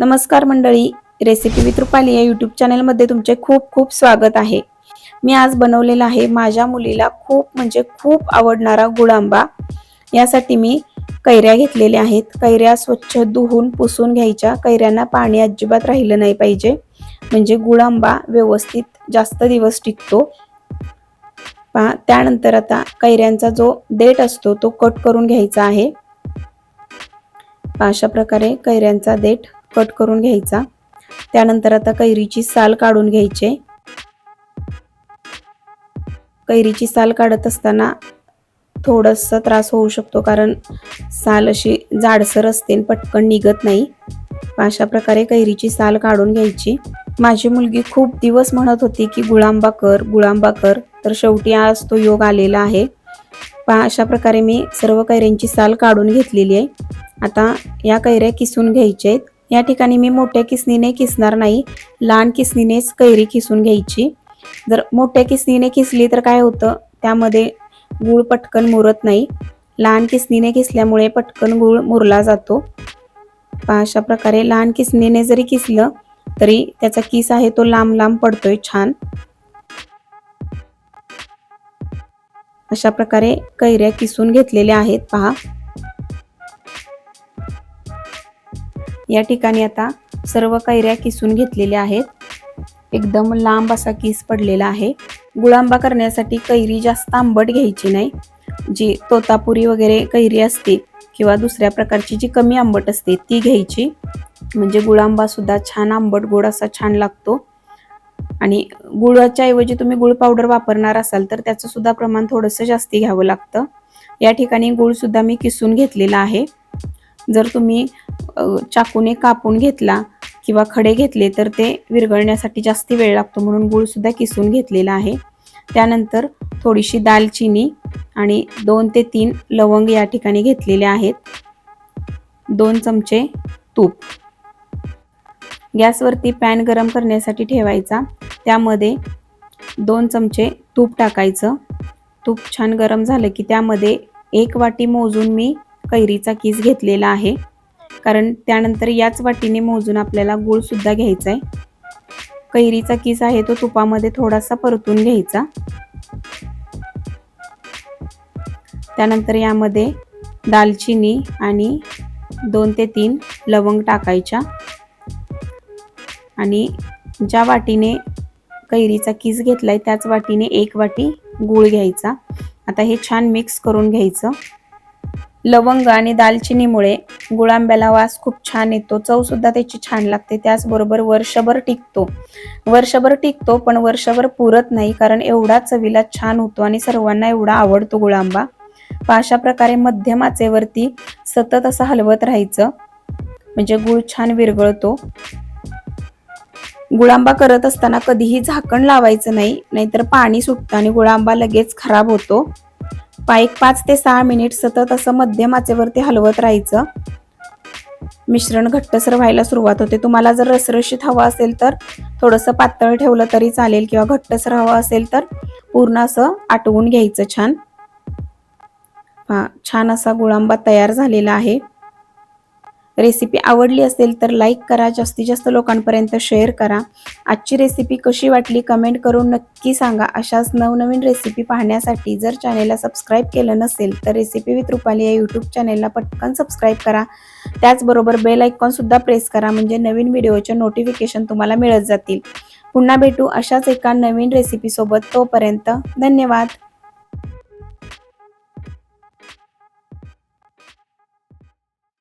नमस्कार मंडळी recipe with Rupali या यूट्यूब चॅनलमध्ये तुमचे खूप खूप स्वागत आहे. मी आज बनवलेला आहे माझ्या मुलीला खूप म्हणजे खूप आवडणारा गुळांबा. यासाठी मी कैऱ्या घेतलेल्या आहेत. कैऱ्या स्वच्छ धुवून पुसून घ्यायच्या. कैऱ्यांना पाणी अजिबात राहिलं नाही पाहिजे. म्हणजे गुळांबा व्यवस्थित जास्त दिवस टिकतो. पहा त्यानंतर आता कैऱ्यांचा जो देठ असतो तो कट करून घ्यायचा आहे. अशा प्रकारे कैऱ्यांचा देठ कट करून घ्यायचा. त्यानंतर आता कैरीची साल काढून घ्यायचे. कैरीची साल काढत असताना थोडस त्रास होऊ शकतो कारण साल अशी जाडसर असते आणि पटकन निघत नाही. अशा प्रकारे कैरीची साल काढून घ्यायची. माझी मुलगी खूप दिवस म्हणत होती की गुळांबा कर गुळांबा कर. तर शेवटी आज तो योग आलेला आहे. पहा अशा प्रकारे मी सर्व कैऱ्यांची साल काढून घेतलेली आहे. आता या कैऱ्या किसून घ्यायच्या आहेत. या ठिकाणी मी मोठ्या किसनीने किसणार नाही लहान किसनीनेच कैरी किसून घ्यायची. जर मोठ्या किसनीने किसली तर काय होतं? त्यामध्ये गूळ पटकन मुरत नाही. लहान किसनीने किसल्यामुळे पटकन गूळ मुरला जातो. पहा अशा प्रकारे लहान किसनीने जरी किसलं तरी त्याचा किस आहे तो लांब लांब पडतोय छान. अशा प्रकारे कैऱ्या किसून घेतलेल्या आहेत पहा. या ठिकाणी आता सर्व कैऱ्या किसून घेतलेल्या आहेत. एकदम लांब असा किस पडलेला आहे. गुळांबा करण्यासाठी कैरी जास्त आंबट घ्यायची नाही. जी तोतापुरी वगैरे कैरी असते किंवा दुसऱ्या प्रकारची जी कमी आंबट असते ती घ्यायची. म्हणजे गुळांबा सुद्धा छान आंबट गोड असा छान लागतो. आणि गुळाच्या ऐवजी तुम्ही गुळ पावडर वापरणार असाल तर त्याचं सुद्धा प्रमाण थोडंसं जास्ती घ्यावं लागतं. या ठिकाणी गुळ सुद्धा मी किसून घेतलेला आहे. जर तुम्ही चाकूने कापून घेतला किंवा खडे घेतले तर ते विरघळण्यासाठी जास्ती वेळ लागतो म्हणून गुळसुद्धा किसून घेतलेला आहे. त्यानंतर थोडीशी दालचिनी आणि दोन ते तीन लवंग या ठिकाणी घेतलेले आहेत. दोन चमचे तूप. गॅसवरती पॅन गरम करण्यासाठी ठेवायचा. त्यामध्ये दोन चमचे तूप टाकायचं. तूप छान गरम झालं की त्यामध्ये एक वाटी मोजून मी कैरीचा किस घेतलेला आहे. कारण त्यानंतर याच वाटीने मोजून आपल्याला गूळसुद्धा घ्यायचा आहे कैरीचा किस आहे तो तुपामध्ये थोडासा परतून घ्यायचा. त्यानंतर यामध्ये दालचिनी आणि दोन ते तीन लवंग टाकायच्या. आणि ज्या वाटीने कैरीचा किस घेतला आहे त्याच वाटीने एक वाटी गूळ घ्यायचा. आता हे छान मिक्स करून घ्यायचं. लवंग आणि दालचिनीमुळे गुळांब्याला वास खूप छान येतो. चव सुद्धा त्याची छान लागते. त्याचबरोबर वर्षभर टिकतो. वर्षभर टिकतो पण वर्षभर पुरत नाही कारण एवढा चवीला छान होतो आणि सर्वांना एवढा आवडतो गुळांबा. अशा प्रकारे मध्यम आचेवरती सतत असं हलवत राहायचं. म्हणजे गुळ छान विरगळतो गुळांबा करत असताना कधीही झाकण लावायचं नाही नाहीतर पाणी सुटतं आणि गुळांबा लगेच खराब होतो. पाईक पाच ते सहा मिनिट सतत असं मध्यम आचेवरती हलवत राहायचं. मिश्रण घट्टसर व्हायला सुरुवात होते. तुम्हाला जर रसरशीत हवं असेल तर थोडंसं पातळ ठेवलं तरी चालेल किंवा घट्टसर हवं असेल तर पूर्ण असं आटवून घ्यायचं छान. छान असा गुळांबा तयार झालेला आहे. रेसिपी आवडली असेल तर लाईक करा जास्तीत जास्त लोकांपर्यंत शेअर करा. आजची रेसिपी कशी वाटली कमेंट करून नक्की सांगा. अशाच नवनवीन रेसिपी पाहण्यासाठी जर चॅनेलला सबस्क्राईब केलं नसेल तर रेसिपी विथ रुपाली या यूट्यूब चॅनेलला पटकन सबस्क्राईब करा. त्याचबरोबर बेल आयकॉनसुद्धा प्रेस करा म्हणजे नवीन व्हिडिओचे नोटिफिकेशन तुम्हाला मिळत जातील. पुन्हा भेटू अशाच एका नवीन रेसिपीसोबत तोपर्यंत धन्यवाद.